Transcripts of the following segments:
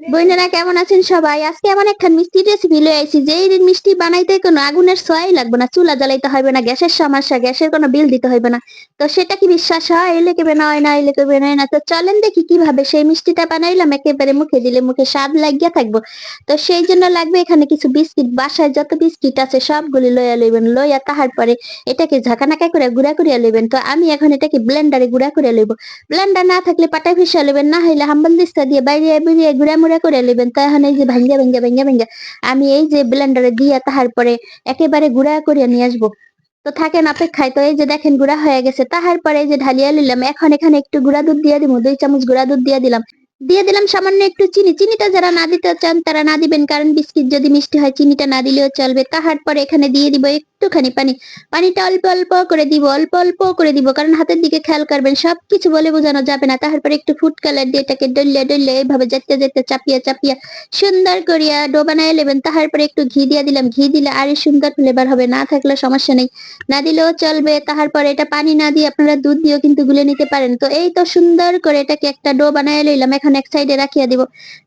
বইনেরা কেমন আছেন সবাই? আজকে এমন একটা মিষ্টি রেসিপি লয়ে আইছি যে মিষ্টি বানাইতে কোনো আগুনের ছোঁয়াই লাগবে না, চুলা জ্বালাইতে হবে না, গ্যাসের সমস্যা, গ্যাসের কোনো বিল দিতে হবে না। তো সেটা কি বিশ্বাস হয়? এলে কেবে না হয় না এলে কেবে নয়, না তো চলেন দেখি কীভাবে সেই মিষ্টিটা বানাইলাম, একেবারে মুখে দিলে মুখে স্বাদ লাগিয়া থাকব। তো সেই জন্য লাগবে এখানে কিছু বিস্কিট, বাসায় যত বিস্কিট আছে সবগুলি লইয়া লইবেন, লইয়া তাহার পরে এটাকে ঝাঁকানাকা করে গুঁড়া করিয়া লইবেন। তো আমি এখন এটাকে ব্লেন্ডারে গুঁড়া করে লইব। ব্লেন্ডার না থাকলে পাটায় ফিসা লইবেন, না হইলে হাম্বল দিস্তা দিয়ে বাইরে বেরিয়ে গুঁড়া মুড়া করে নেবেন তো এখন এই যে ভাঙ্গা ভাঙ্গা ভাঙ্গা ভাঙ্গা। আমি এই যে ব্লেন্ডারে দিয়া তাহার পরে একেবারে গুঁড়া করে নিয়ে আসব। তো থাকেন অপেক্ষায়, তো এই যে দেখেন গুঁড়া হয়ে গেছে, তাহার পরে এই যে ঢালিয়া নিলাম এখন এখানে একটু গুঁড়া দুধ দিয়ে দিব দুই চামচ গুঁড়া দুধ দিয়ে দিলাম। দিয়ে দিলাম সামান্য একটু চিনি। চিনিটা যারা না দিতে চান, তারা না দিবেন, কারণ বিস্কিট যদি মিষ্টি হয়, চিনিটা না দিলেও চলবে। তাহার পরে এখানে দিয়ে দিব একটুখানি পানি। পানিটা অল্প অল্প করে দিব, অল্প অল্প করে দিব, কারণ হাতের দিকে খেয়াল করবেন, সবকিছু বলে বোঝানো যাবে না। তাহার পরে একটু ফুড কালার দিয়ে এটাকে ডললে ডললে এইভাবে যেতে যেতে চাপিয়া চাপিয়া সুন্দর করিয়া ডো বানায় নেবেন। তাহার পরে একটু ঘি দিয়ে দিলাম। ঘি দিলে আরে সুন্দর ফ্লেভার হবে, না থাকলে সমস্যা নেই। না দিলেও চলবে। তাহার পরে এটা পানি না দিয়ে আপনারা দুধ দিয়েও কিন্তু গুলে নিতে পারেন। তো এই তো সুন্দর করে এটাকে একটা ডো বানায় লইলাম। এখন এক সাইডে রাখিয়া দিব।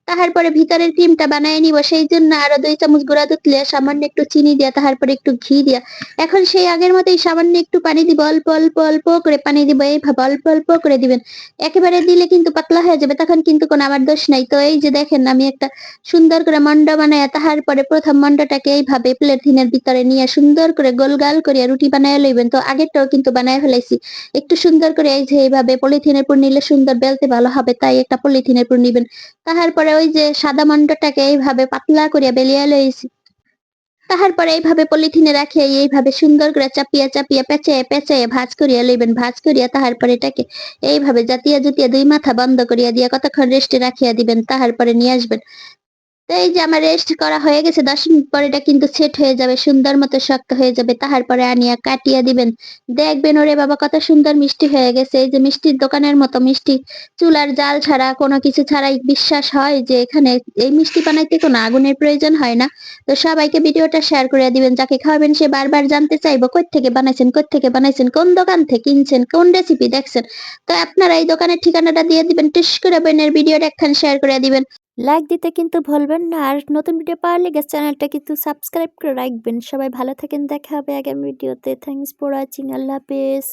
তাহার পরে ভিতরের ক্রিমটা বানায় নিব। সেই জন্য আরও দুই চামচ গুঁড়া দুধ লিয়া সামান্য একটু চিনি দিয়া, তাহার পরে একটু ঘি দিয়া। এখন সেই আগের মতোই সামান্য একটু পানি দিব। অল্প অল্প অল্প করে পানি দিব। এইভাবে অল্প অল্প করে দিবেন। একেবারে দিলে কিন্তু পাতলা হয়ে যাবে। তখন কিন্তু কোনো আমার দোষ নাই। তো এই যে দেখেন, আমি একটা সুন্দর করে মন্ড বানায় তাহার পরে প্রথম মন্ডটাকে এইভাবে প্লেটিনের ভিতরে নিয়ে সুন্দর করে গোল গাল করিয়া রুটি বানায় লইবেন। তো আগেরটাও কিন্তু বানায় ফেলাইছি। একটু সুন্দর করে এই যে এইভাবে পলিথিনের উপর নিলে সুন্দর বেলতে ভালো হবে। তাই একটা উপর নিবেন। তাহার পরে ওই যে সাদা মন্ডটাকে এইভাবে পাতলা করিয়া বেলিয়া লইছি তাহার পরে এইভাবে পলিথিনে রাখিয়া এইভাবে সুন্দর করে চাপিয়া চাপিয়া পেঁচাইয়া পেঁচাইয়া ভাজ করিয়া লইবেন। ভাজ করিয়া তাহার পরে এটাকে এইভাবে জাতিয়া জাতিয়া দুই মাথা বন্ধ করিয়া দিয়া কতক্ষণ রেস্টে রাখিয়া দিবেন, তাহার পরে নিয়ে আসবেন। এই যে আমার রেস্ট করা হয়ে গেছে, দশ মিনিট পরে এটা কিন্তু সেট হয়ে যাবে, সুন্দর মতো শক্ত হয়ে যাবে। তাহার পরে আনিয়া কাটিয়া দিবেন। দেখবেন, ওরে বাবা, কত সুন্দর মিষ্টি হয়ে গেছে। এই যে মিষ্টির দোকানের মতো মিষ্টি, চুলার জাল ছাড়া কোনো কিছু ছাড়াই বিশ্বাস হয় যে এখানে এই মিষ্টি বানাইতে কোনো আগুনের প্রয়োজন হয় না। তো সবাইকে ভিডিওটা শেয়ার করে দিবেন, যাকে খাওয়াবেন সে বারবার জানতে চাইব কোথ থেকে বানাইছেন কই থেকে বানাইছেন, কোন দোকান থেকে কিনছেন, কোন রেসিপি দেখছেন। তো আপনারা এই দোকানের ঠিকানাটা দিয়ে দিবেন, টিস করে বোনের ভিডিওটা একখান শেয়ার করে দিবেন। লাইক দিতে কিন্তু ভুলবেন না। আর নতুন ভিডিও পাওয়ার লেগে চ্যানেলটা কিন্তু সাবস্ক্রাইব করে রাখবেন। সবাই ভালো থাকেন। দেখা হবে আগামী ভিডিওতে থ্যাংকস ফর ওয়াচিং আল্লাহ হাফেজ।